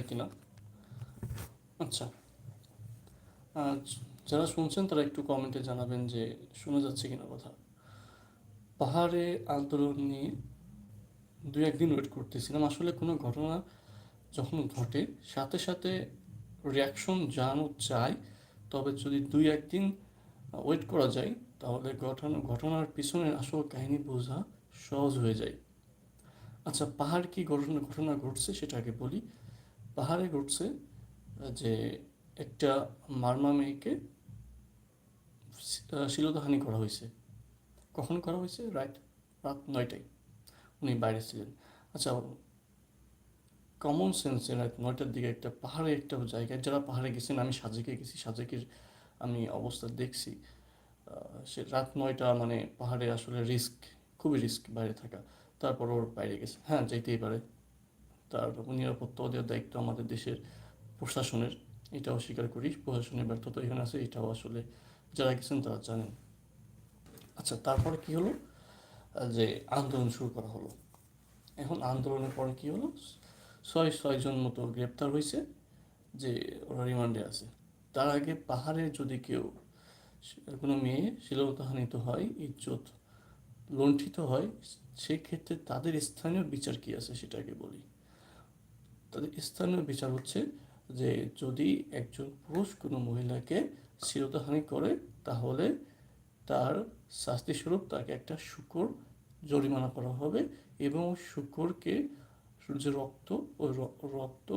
কিনা? আচ্ছা। যারা শুনছেন, তারা একটু কমেন্টে জানাবেন যে শোনা যাচ্ছে কিনা কথা। পাহাড়ে আন্দোলন নিয়ে দু একদিন ওয়েট করতেছিলাম। আসলে কোনো ঘটনা যখন ঘটে, সাথে সাথে রিয়াকশন জানানো চাই তবে যদি দুই একদিন ওয়েট করা যায়, তাহলে ঘটনা, ঘটনার পিছনে আসল কাহিনী বোঝা সহজ হয়ে যায়। আচ্ছা পাহাড় কি ঘটনা ঘটনা ঘটছে সেটা আগে বলি। পাহাড়ে ঘটছে, যে একটা মারমা মেয়েকে শিলদাহানি করা হয়েছে। কখন করা হয়েছে? রাইট রাত নয়টায়। উনি বাইরে ছিলেন। আচ্ছা কমন সেন্সে রাত নয়টার দিকে একটা পাহাড়ে, একটা জায়গায়, যারা পাহাড়ে গেছেন, আমি সাজেকে গেছি, সাজেকের আমি অবস্থা দেখছি। সে রাত নয়টা মানে পাহাড়ে আসলে রিস্ক খুবই রিস্ক বাইরে থাকা। তারপর ওর বাইরে গেছে। হ্যাঁ যেতেই পারে। তার নিরাপত্তা দেওয়ার দায়িত্ব আমাদের দেশের প্রশাসনের, এটাও স্বীকার করি, প্রশাসনের ব্যর্থতা এখানে আছে, এটাও আসলে যারা গেছেন তারা জানেন। আচ্ছা তারপরে কি হলো? যে আন্দোলন শুরু করা হলো। এখন আন্দোলনের পরে কি হলো? ছয় ছয়জন মতো গ্রেপ্তার হয়েছে, যে ওরা রিমান্ডে আছে। তার আগে পাহাড়ে যদি কেউ, কোনো মেয়ে শিলতাহানিত হয়, ইজ্জত লুণ্ঠিত হয়, সেক্ষেত্রে তাদের স্থানীয় বিচার কি আছে সেটাকে বলি। তাদের স্থানীয় বিচার হচ্ছে যে যদি একজন পুরুষ কোনো মহিলাকে শিরতাহানি করে, তাহলে তার শাস্তিস্বরূপ তাকে একটা শুকর জরিমানা করা হবে এবং শুকরকে যে রক্ত ওই রক্ত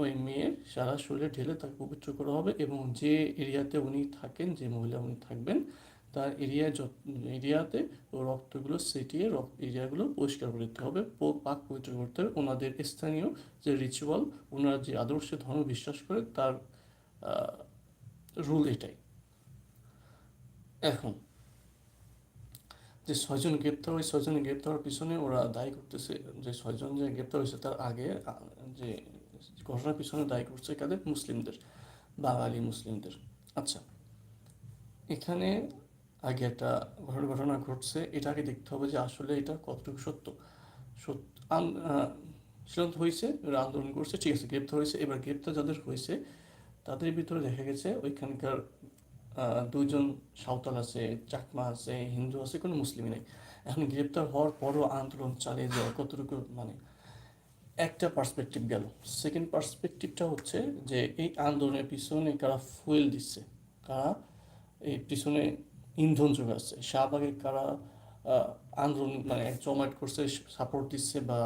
ওই মেয়ের সারা শরীরে ঢেলে তাকে পবিত্র করা হবে এবং যে এরিয়াতে উনি থাকেন, যে মহিলা উনি থাকবেন তার এরিয়ায় যত, এরিয়াতে রক্তগুলো সেটিয়ে রক্ত, এরিয়াগুলো পরিষ্কার করে দিতে হবে। পাক পবিত্র করতে হবে। ওনাদের স্থানীয় যে রিচুয়াল ওনারা যে আদর্শে ধর্ম বিশ্বাস করে, তার রুল এটাই। এখন, যে ছয়জন গ্রেপ্তার ওই ছয়জন গ্রেপ্তার হওয়ার পিছনে ওরা দায়ী করতেছে, যে ছয়জন যে গ্রেপ্তার হয়েছে, তার আগে, যে ঘটনার পিছনে দায়ী করছে কাদের? মুসলিমদের, বাঙালি মুসলিমদের। আচ্ছা এখানে আগে একটা ঘটনা ঘটছে এটাকে দেখতে হবে যে আসলে এটা কতটুকু সত্য। সত্য সিদ্ধান্ত হয়েছে আন্দোলন করছে ঠিক আছে গ্রেপ্তার হয়েছে। এবার গ্রেপ্তার যাদের হয়েছে তাদের ভিতরে দেখা গেছে ওইখানকার আহ, দুইজন সাঁওতাল আছে চাকমা আছে হিন্দু আছে কোনো মুসলিমই নেই। এখন গ্রেপ্তার হওয়ার পরও আন্দোলন চালিয়ে যাওয়া কতটুকু মানে একটা পার্সপেক্টিভ গেল। সেকেন্ড পার্সপেক্টিভটা হচ্ছে যে এই আন্দোলনের পিছনে কারা ফুয়েল দিচ্ছে কারা এই পিছনে ইন্ধন চলে যোগাচ্ছে শাহবাগে কারা আন্দোলন মানে জমায়েত করছে সাপোর্ট দিচ্ছে বা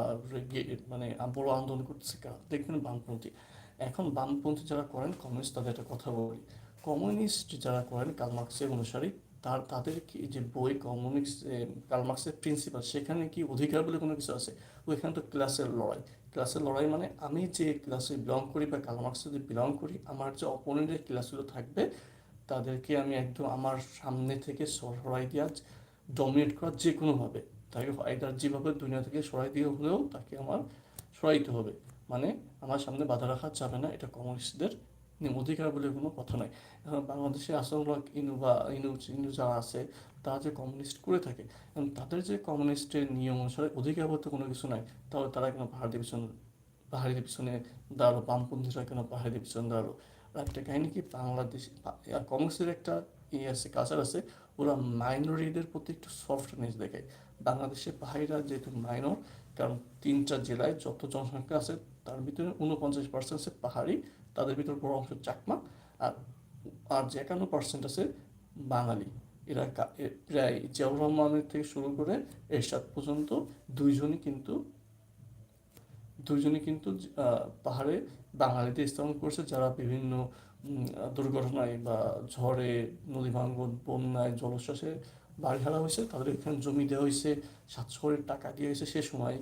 মানে বড় আন্দোলন করতেছে কারা, দেখবেন বামপন্থী। এখন বামপন্থী যারা করেন, কমিউনিস্ট তাদের একটা কথা বলি। কমিউনিস্ট যারা করেন কালমার্ক্সের অনুসারী, তার, তাদের কি যে বই কমিউনিস্ট কালমার্ক্সের প্রিন্সিপাল, সেখানে কি অধিকার বলে কোনো কিছু আছে? ওইখানে তো ক্লাসের লড়াই। ক্লাসের লড়াই মানে আমি যে ক্লাসে বিলং করি বা কালমার্ক্সে যদি বিলং করি, আমার যে অপোনেন্টের ক্লাসগুলো থাকবে তাদেরকে আমি একদম আমার সামনে থেকে সরাই দেওয়া ডমিনেট করা যে কোনোভাবে তাকে আইদার যেভাবে দুনিয়া থেকে সরাই দিয়ে হলেও তাকে আমার সরাইতে হবে। মানে আমার সামনে বাধা রাখা যাবে না, এটা কমিউনিস্টদের অধিকার বলে কোনো কথা নয় এখন বাংলাদেশে আসামুল্লাহ ইনু বা ইনু ইনু যারা আছে তারা যে কমিউনিস্ট করে থাকে এবং তাদের যে কমিউনিস্টের নিয়ম অনুসারে অধিকার বলতে কোনো কিছু নাই, তাহলে তারা কেন পাহাড়ের পিছনে পাহাড়ের পিছনে দাঁড়াল, বামপন্থীরা কেন পাহাড়ের পিছনে দাঁড়াল? একটা কাহিনী কি? বাংলাদেশ কংগ্রেসের একটা ইয়ে আছে কালচার আছে, ওরা মাইনরিটিদের প্রতি একটু সফটনেস দেখায়। বাংলাদেশে পাহাড়িরা যেহেতু মাইনর কারণ তিনটা জেলায় যত জনসংখ্যা আছে, তার ভিতরে উনপঞ্চাশ পার্সেন্ট আছে পাহাড়ি, তাদের ভিতর বড় অংশ চাকমা, আর আর যে একান্ন পার্সেন্ট আছে বাঙালি। এরা প্রায় জিয়াউর রহমানের থেকে শুরু করে এরশাদ পর্যন্ত দুইজনই কিন্তু দুইজনই কিন্তু পাহাড়ে বাঙালিদের স্থাপন করছে, যারা বিভিন্ন দুর্ঘটনায় বা ঝড়ে, নদী ভাঙ্গন বন্যায় জলশ্বাসে বাড়ি হারা হয়েছে, তাদের এখানে জমি দেওয়া হয়েছে সাতশো কোটি টাকা দিয়ে হয়েছে সে সময়।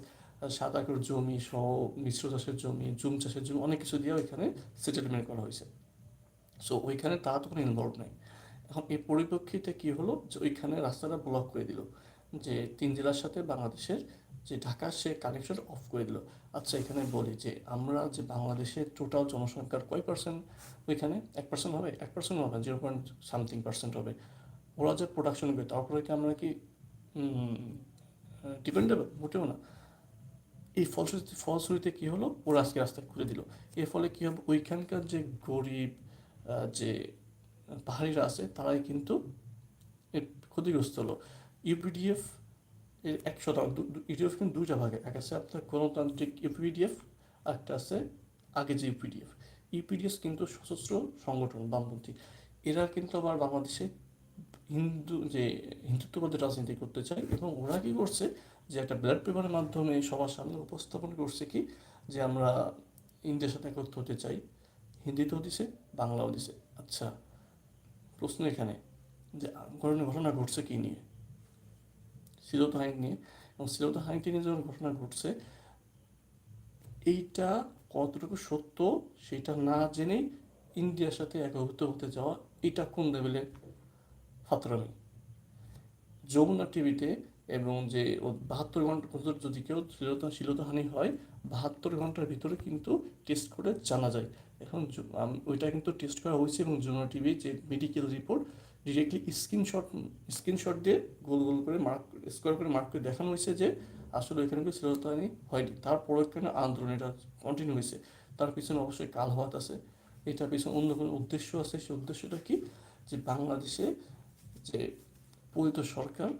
সাত একর জমি সহ মিশ্র চাষের জমি, জুম চাষের জমি, অনেক কিছু দিয়ে ওইখানে সেটেলমেন্ট করা হয়েছে। সো ওইখানে তারা তখন ইনভলভ নেই। এখন এই পরিপ্রেক্ষিতে কি হলো? যে ওইখানে রাস্তাটা ব্লক করে দিল। যে তিন জেলার সাথে বাংলাদেশের যে ঢাকা সে কানেকশন অফ করে দিল। আচ্ছা এখানে বলি যে আমরা যে বাংলাদেশের টোটাল জনসংখ্যার কয় পার্সেন্ট ওইখানে এক পার্সেন্ট হবে, এক পার্সেন্ট হবে জিরো পয়েন্ট সামথিং পার্সেন্ট হবে। ওরা যে প্রোডাকশন করে তারপরে কি আমরা কি ডিপেন্ডেবল মোটেও না। এই ফলশ্রুতি, ফলশ্রুতিতে কী হলো? ওরা আজকে রাস্তা খুলে দিল। এর ফলে কী হবে? ওইখানকার যে গরিব যে পাহাড়িরা আছে, তারাই কিন্তু ক্ষতিগ্রস্ত হলো। ইউপিডিএফ এর এক শতাংশ ইউপিডিএফ কিন্তু দুইটা ভাগে। এক আছে আপনার গণতান্ত্রিক ইউপিডিএফ একটা আছে আগে যে ইউপিডিএফ ইউপিডিএফ কিন্তু সশস্ত্র সংগঠন, বামপন্থী। এরা কিন্তু আবার বাংলাদেশে হিন্দু, যে হিন্দুত্ববাদের রাজনীতি করতে চায় এবং ওরা কি করছে যে একটা ব্লাড পেপারের মাধ্যমে সবার সামনে উপস্থাপন করছে কি যে আমরা ইন্ডিয়ার সাথে একত্র হতে চাই। হিন্দিতেও দিছে, বাংলাও দিছে। আচ্ছা প্রশ্ন এখানে যে ঘটনা ঘটনা ঘটছে কি নিয়ে? সিরত হাইক নিয়ে। এবং সিরত হাইকটি নিয়ে যখন ঘটনা ঘটছে, এইটা কতটুকু সত্য সেটা না জেনেই ইন্ডিয়ার সাথে একভূত হতে যাওয়া, এটা কোন লেভেলের ফাতরামি যমুনা টিভিতে এবং যে বাহাত্তর ঘণ্টার পর্যন্ত যদি কেউ শ্লীলতা শ্লীলতাহানি হয়, বাহাত্তর ঘণ্টার ভিতরে কিন্তু টেস্ট করে জানা যায়। এখন ওইটা কিন্তু টেস্ট করা হয়েছে এবং যমুনা টিভি যে medical report directly screenshot screenshot দিয়ে গোল গোল করে মার্ক স্কোয়ার করে মার্ক করে দেখানো হয়েছে যে আসলে ওইখানে কোনো শ্লীলতাহানি হয়নি। তারপর কেন আন্দোলন, এটা কন্টিনিউ হয়েছে। তার পিছনে অবশ্যই কাল হাত আছে। এটার পিছনে অন্য কোনো উদ্দেশ্য আছে? সেই উদ্দেশ্যটা কি? যে বাংলাদেশে যে পতিত সরকার,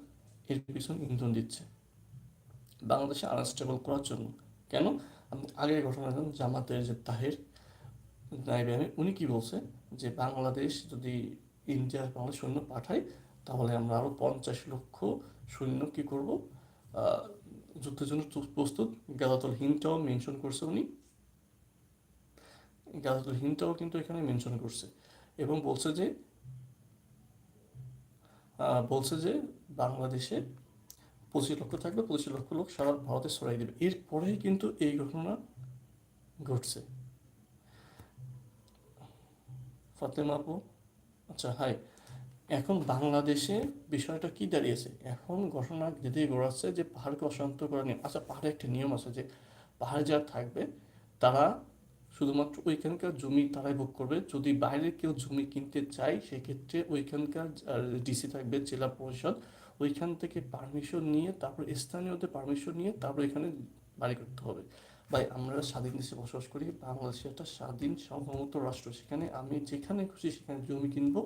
এর পিছনে ইন্ধন দিচ্ছে। বাংলাদেশে আনস্টেবল করার জন্য। কেন? আপনি আগের ঘটনা জানেন জামাতের যে তাহের নাইবে উনি কি বলছে? যে বাংলাদেশ যদি ইন্ডিয়া বাংলাদেশ সৈন্য পাঠায় তাহলে আমরা আরও পঞ্চাশ লক্ষ সৈন্য কি করব? যুদ্ধের জন্য প্রস্তুত। গাদাতুল হিন্দটাও মেনশন করছে উনি। গাদাতুল হিন্দটাও কিন্তু এখানে মেনশন করছে। এবং বলছে যে বলছে যে বাংলাদেশে পঁচিশ লক্ষ থাকবে, পঁচিশ লক্ষ লোক সারা ভারতে ছড়াই দেবে। এরপরেই কিন্তু এই ঘটনা ঘটছে। ফাতেমা আপু আচ্ছা হাই এখন বাংলাদেশে বিষয়টা কি দাঁড়িয়েছে? এখন ঘটনা যেদিকে গড়াচ্ছে যে পাহাড়কে অশান্ত করা নিয়ম আচ্ছা পাহাড়ে একটা নিয়ম আছে যে পাহাড়ে যারা থাকবে, তারা শুধুমাত্র ওইখানকার জমি তারাই ভোগ করবে। যদি বাইরে কেউ জমি কিনতে চায়, সেক্ষেত্রে ওইখানকার ডিসি থাকবে, জেলা পরিষদ। ওইখান থেকে পারমিশন নিয়ে, তারপর স্থানীয়দের পারমিশন নিয়ে, তারপর এখানে বাড়ি করতে হবে। ভাই, আমরা স্বাধীন দেশে বসবাস করি, বাংলাদেশ একটা স্বাধীন সার্বভৌমত্ব রাষ্ট্র। সেখানে আমি যেখানে খুশি সেখানে জমি কিনবো,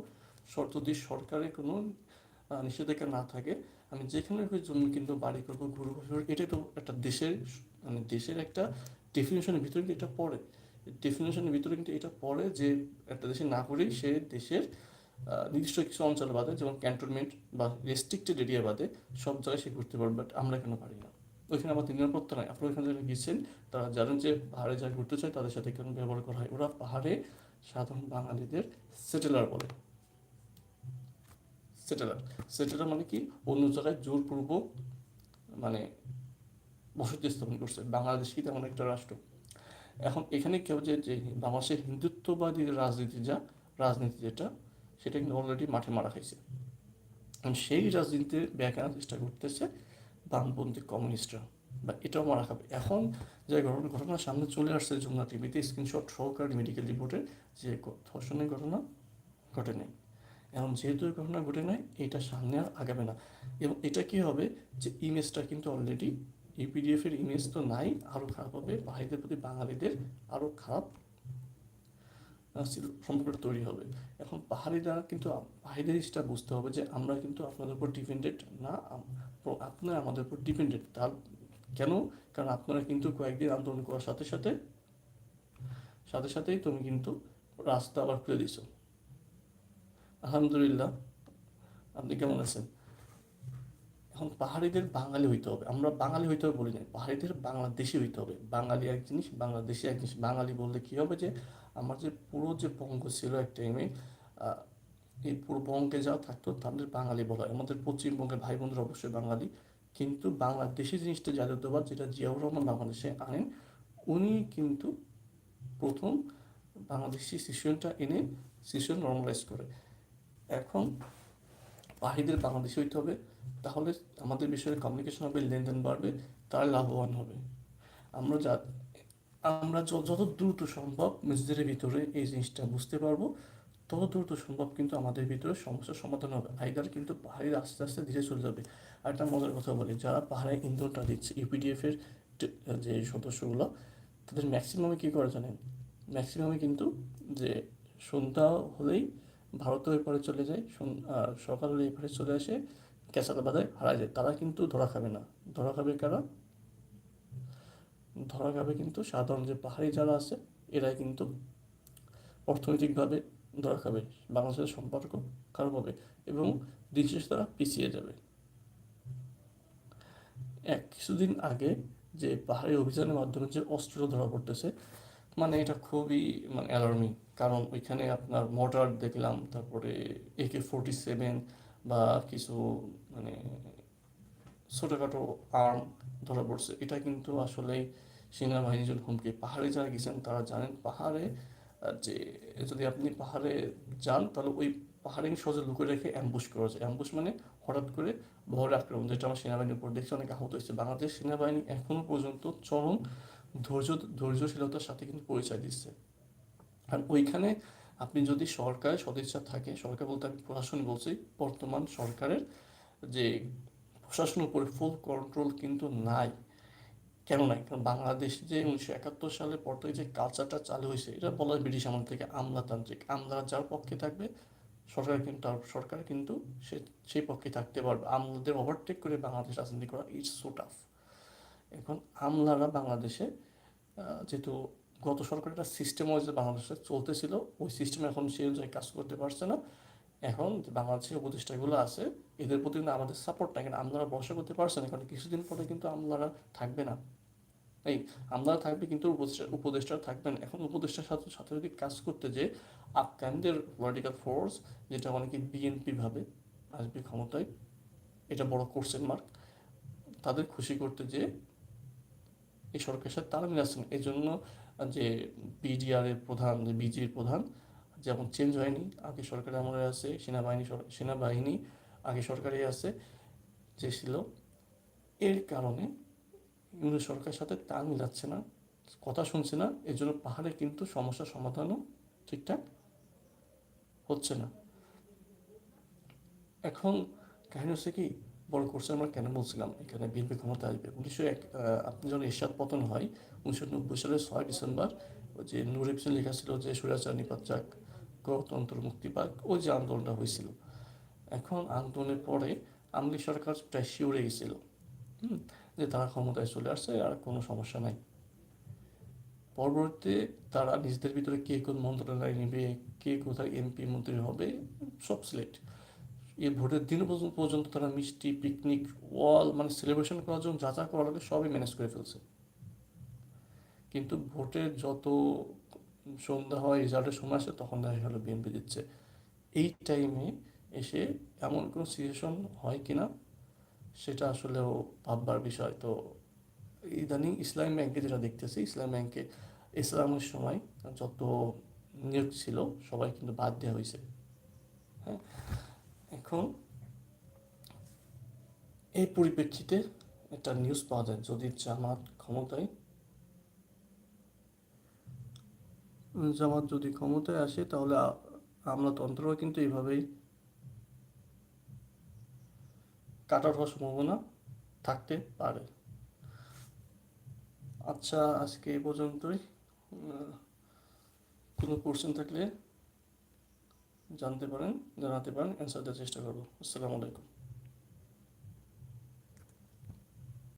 শর্ত দিয়ে সরকারের কোনো নিষেধাজ্ঞা না থাকে। আমি যেখানে খুশি জমি কিনবো, বাড়ি করব, ঘুরবো এটাই তো একটা দেশের মানে দেশের একটা ডেফিনেশনের ভিতরে কিন্তু এটা পড়ে। ডেফিনেশনের ভিতরে কিন্তু এটা পড়ে যে একটা দেশে না করেই সে দেশের নির্দিষ্ট কিছু অঞ্চল বাদে, যেমন ক্যান্টনমেন্ট বা রেস্ট্রিক্টেড এরিয়া বাদে, সব জায়গায় সে ঘুরতে পারবে বাট আমরা কেন পারি না? ওইখানে আমাদের নিরাপত্তা নাই। আপনারা ওইখানে যারা গিয়েছেন, তারা জানেন যে পাহাড়ে যারা ঘুরতে চায়, তাদের সাথে কেন ব্যবহার করা হয়। ওরা পাহাড়ে সাধারণ বাঙালিদের সেটেলার বলে। সেটেলার। সেটেলার মানে কি? অন্য জায়গায় জোরপূর্বক মানে বসতি স্থাপন করছে। বাংলাদেশ কি তেমন একটা রাষ্ট্র? এখন এখানে কেউ যে বাংলাদেশের হিন্দুত্ববাদী রাজনীতি যা, রাজনীতি যেটা, সেটা কিন্তু অলরেডি মাঠে মারা খাইছে। সেই রাজনীতিতে ব্যাখ্যা আনার চেষ্টা করতেছে বামপন্থী কমিউনিস্টরা। বা এটাও মারা খাবে এখন যে ঘটনা ঘটনা সামনে চলে আসছে যমুনা টিভিতে স্ক্রিনশট সহকারে মেডিকেল রিপোর্টে যে ধর্ষণের ঘটনা ঘটে নাই এখন যেহেতু এই ঘটনা ঘটে নাই, এটা সামনে আর আগাবে না। এবং এটা কি হবে যে ইমেজটা কিন্তু অলরেডি ইপিডিএফ এর ইমেজ তো নাই আরও খারাপ হবে। ভাইদের প্রতি বাঙালিদের আরও খারাপ সম্পর্কটা তৈরি হবে। এখন পাহাড়িরা কিন্তু আম- পাহাড়িদের সেটা বুঝতে হবে যে আমরা কিন্তু আপনাদের উপর ডিপেন্ডেন্ট না আপনারা, আমাদের উপর ডিপেন্ডেন্ট তার কেন? কারণ আপনারা কিন্তু কয়েকদিন আন্দোলন করার সাথে সাথে সাথে সাথেই তুমি কিন্তু রাস্তা আবার খুলে দিছো আলহামদুলিল্লাহ। আপনি কেমন আছেন? এখন পাহাড়িদের বাঙালি হইতে হবে। আমরা বাঙালি হইতে হবে বলি না পাহাড়িদের বাংলাদেশি হইতে হবে। বাঙালি এক জিনিস, বাংলাদেশি এক জিনিস। বাঙালি বললে কি হবে যে, আমার যে পুরো যে বঙ্গ ছিল এক টাইমে এই পুরো বঙ্গে যা থাকতো তাদের বাঙালি বলা হয়। আমাদের পশ্চিমবঙ্গের ভাই বোনরা অবশ্যই বাঙালি। কিন্তু বাংলাদেশি জিনিসটা জাতীয়তাবাদ, যেটা জিয়াউর রহমান বাংলাদেশে আনেন, উনি কিন্তু প্রথম বাংলাদেশি সিচুয়েশনটা এনে সিচুয়েশন নর্মালাইজ করে। এখন পাহাড়িদের বাংলাদেশি হইতে হবে, তাহলে আমাদের বিষয়ে কমিউনিকেশন হবে, লেনদেন বাড়বে, তারা লাভবান হবে। আমরা যা, আমরা যত দ্রুত সম্ভব নিজেদের ভিতরে এই জিনিসটা বুঝতে পারব। তত দ্রুত সম্ভব কিন্তু আমাদের ভিতরে সমস্যার সমাধান হবে। আইদার কিন্তু পাহাড়ি আস্তে আস্তে ধীরে চলে যাবে। আর একটা মজার কথা বলি, যারা পাহাড়ে ইন্ধনটা দিচ্ছে ইউপিডিএফের যে সদস্যগুলো, তাদের ম্যাক্সিমামে কী করে জানেন? ম্যাক্সিমামে কিন্তু যে সন্ধ্যা হলেই ভারতের এপারে চলে যায় সকাল হলে এপারে চলে আসে ক্যাসাল বাজায় হারায় যায়। তারা কিন্তু ধরা খাবে না। ধরা খাবে কারা? ধরা খাবে কিন্তু সাধারণ যে পাহাড়ি যারা আছে, এরাই কিন্তু অর্থনৈতিকভাবে ধরা খাবে বাংলাদেশের সম্পর্ক খারাপ হবে এবং দিন শেষে তারা পিছিয়ে যাবে। এক কিছুদিন আগে যে পাহাড়ি অভিযানের মাধ্যমে যে অস্ত্র ধরা পড়তেছে মানে এটা খুবই মানে অ্যালার্মিং কারণ ওইখানে আপনার মোটর দেখলাম, তারপরে একে ফোরটি সেভেন বা কিছু মানে ছোটোখাটো আর্ম ধরা পড়ছে। এটা কিন্তু আসলেই সেনাবাহিনীর হুমকি। পাহাড়ে যারা গেছেন, তারা জানেন পাহাড়ে যে যদি আপনি পাহাড়ে যান, তাহলে ওই পাহাড়ে সহজে লুকিয়ে রেখে অ্যাম্বুশ করা যায়। অ্যাম্বুশ মানে হঠাৎ করে বহরে আক্রমণ, যেটা আমার সেনাবাহিনীর উপর দেখছি অনেক আহত হয়েছে। বাংলাদেশ সেনাবাহিনী এখনও পর্যন্ত চরম ধৈর্য, ধৈর্যশীলতার সাথে কিন্তু পরিচয় দিচ্ছে। আর ওইখানে আপনি যদি সরকারের সদিচ্ছা থাকে, সরকার বলতে আমি প্রশাসন বলছি, বর্তমান সরকারের যে প্রশাসনের উপরে ফুল কন্ট্রোল কিন্তু নাই। কেন নাই? কারণ বাংলাদেশ যে উনিশশো একাত্তর সালের পর থেকে যে কালচারটা চালু হয়েছে, এটা বলা হয় ব্রিটিশ আমল থেকে আমলাতান্ত্রিক। আমলা যার পক্ষে থাকবে, সরকার কিন্তু সরকার কিন্তু সে, সেই পক্ষে থাকতে পারবে। আমলাদের ওভারটেক করে বাংলাদেশ রাজনীতি করা ইটস সো টাফ এখন আমলারা বাংলাদেশে যেহেতু গত সরকার একটা সিস্টেম যে বাংলাদেশে চলতেছিল, ওই সিস্টেম এখন সেই অনুযায়ী কাজ করতে পারছে না। এখন যে বাংলাদেশের উপদেষ্টাগুলো আছে, এদের প্রতি কিন্তু আমাদের সাপোর্ট নাই। কারণ আমলারা ভরসা করতে পারছে না, কারণ কিছুদিন পরে কিন্তু আমলারা থাকবে না। এই আমরা থাকবে কিন্তু উপদেষ্টা উপদেষ্টা থাকবে না। এখন উপদেষ্টার সাথে সাথে যদি কাজ করতে যে আফগানদের পলিটিক্যাল ফোর্স যেটা অনেকে বিএনপি ভাবে, আসবে ক্ষমতায়, এটা বড় কোশ্চেন মার্ক তাদের খুশি করতে যে এই সরকারের সাথে তারা মিলাচ্ছেন এই জন্য যে বিডিআর এর প্রধান, যে বিজির প্রধান, যেমন চেঞ্জ হয়নি, আগে সরকারের আমলে আছে, সেনাবাহিনী সেনাবাহিনী আগে সরকারে আছে, যে ছিল, এর কারণে ইংরেজ সরকারের সাথে তাল মিলাচ্ছে না কথা শুনছে না এর জন্য পাহাড়ে কিন্তু সমস্যার সমাধানও ঠিকঠাক হচ্ছে না। এখন কাহিনী হচ্ছে কি বড় কোর্সে আমরা কেন বলছিলাম? এখানে বিএনপি ক্ষমতা আসবে। উনিশশো এক আপনি যখন এরশাদ পতন হয় উনিশশো নব্বই সালের ছয় ডিসেম্বর ওই যে নুর হোসেন লেখা ছিল যে সুরাচার নিপাত যাক গণতন্ত্র মুক্তি পাক ওই যে আন্দোলনটা হয়েছিল। এখন আন্দোলনের পরে আমলি সরকার প্রায় শিউরে গেছিল। হুম, যে তারা ক্ষমতায় চলে আসছে, আর কোনো সমস্যা নাই। পরবর্তীতে তারা নিজেদের ভিতরে কে কোন মন্ত্রণালয় নেবে, কে কোথায় এমপি মন্ত্রী হবে, সব সিলেক্ট এই ভোটের দিন পর্যন্ত তারা মিষ্টি পিকনিক ওয়াল মানে সেলিব্রেশন করার জন্য যা যা করা লাগে সবই ম্যানেজ করে ফেলছে। কিন্তু ভোটের যত সন্ধ্যা হয় রেজাল্টের সময় আসে, তখন দেখা গেল বিএনপি দিচ্ছে। এই টাইমে এসে এমন কোনো সিচুয়েশন হয় কিনা সেটা আসলেও ভাববার বিষয়। তো ইদানিং ইসলাম ব্যাংকে যেটা দেখতেছি, ইসলাম ব্যাংকে ইসলামের সময় যত নিয়োগ ছিল, সবাই কিন্তু বাদ দেওয়া হয়েছে হ্যাঁ? এখন এই পরিপ্রেক্ষিতে একটা নিউজ পাওয়া যায়, যদি জামাত ক্ষমতায় জামাত যদি ক্ষমতায় আসে, তাহলে আ- আমলাতন্ত্রও কিন্তু এইভাবেই কাটার হওয়ার সম্ভাবনা থাকতে পারে। আচ্ছা আজকে এ পর্যন্তই। কোনো কোশ্চেন থাকলে জানতে পারেন, জানাতে পারেন অ্যান্সার দেওয়ার চেষ্টা করব। আসসালামু আলাইকুম।